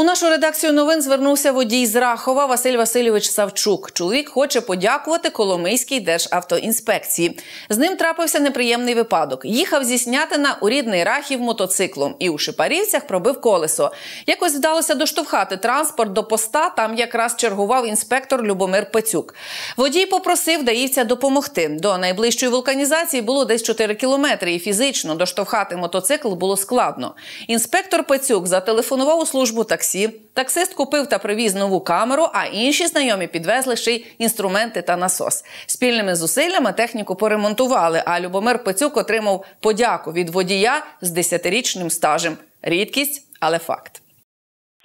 У нашу редакцію новин звернувся водій з Рахова Василь Васильович Савчук. Чоловік хоче подякувати Коломийській державтоінспекції. З ним трапився неприємний випадок. Їхав зі Снятина у рідний Рахів мотоциклом і у Шипарівцях пробив колесо. Якось вдалося доштовхати транспорт до поста. Там якраз чергував інспектор Любомир Пецюк. Водій попросив даївця допомогти. До найближчої вулканізації було десь 4 кілометри, і фізично доштовхати мотоцикл було складно. Інспектор Пецюк зателефонував у службу таксі. Таксист купив та привіз нову камеру, а інші знайомі підвезли ще й інструменти та насос. Спільними зусиллями техніку поремонтували. А Любомир Пецюк отримав подяку від водія з 10-річним стажем. Рідкість, але факт.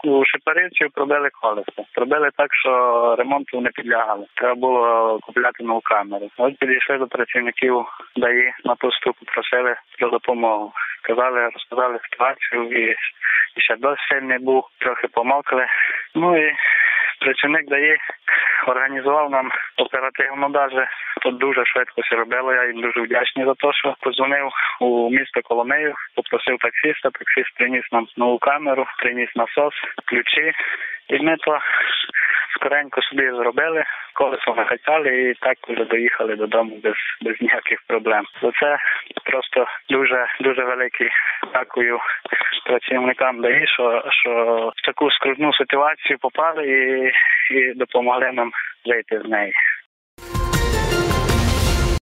У шипарівців пробили колесо. Пробили так, що ремонту не підлягали. Треба було купляти нову камеру. От підійшли до працівників ДАІ на посту, попросили про допомогу. Казали, розказали ситуацію і, і ще досі сильний був, трохи помовкли. Ну і працівник дає організував нам оперативно даже. Тут дуже швидко все робило. Я їм дуже вдячний за те, що позвонив у місто Коломию, попросив таксиста. Таксист приніс нам нову камеру, приніс насос, ключі. І ми то скоренько собі зробили, колесо накачали і так вже доїхали додому без без ніяких проблем. За це просто дуже дуже великий дякую працівникам ДАІ, що що в таку скрутну ситуацію попали і, і допомогли нам вийти з неї.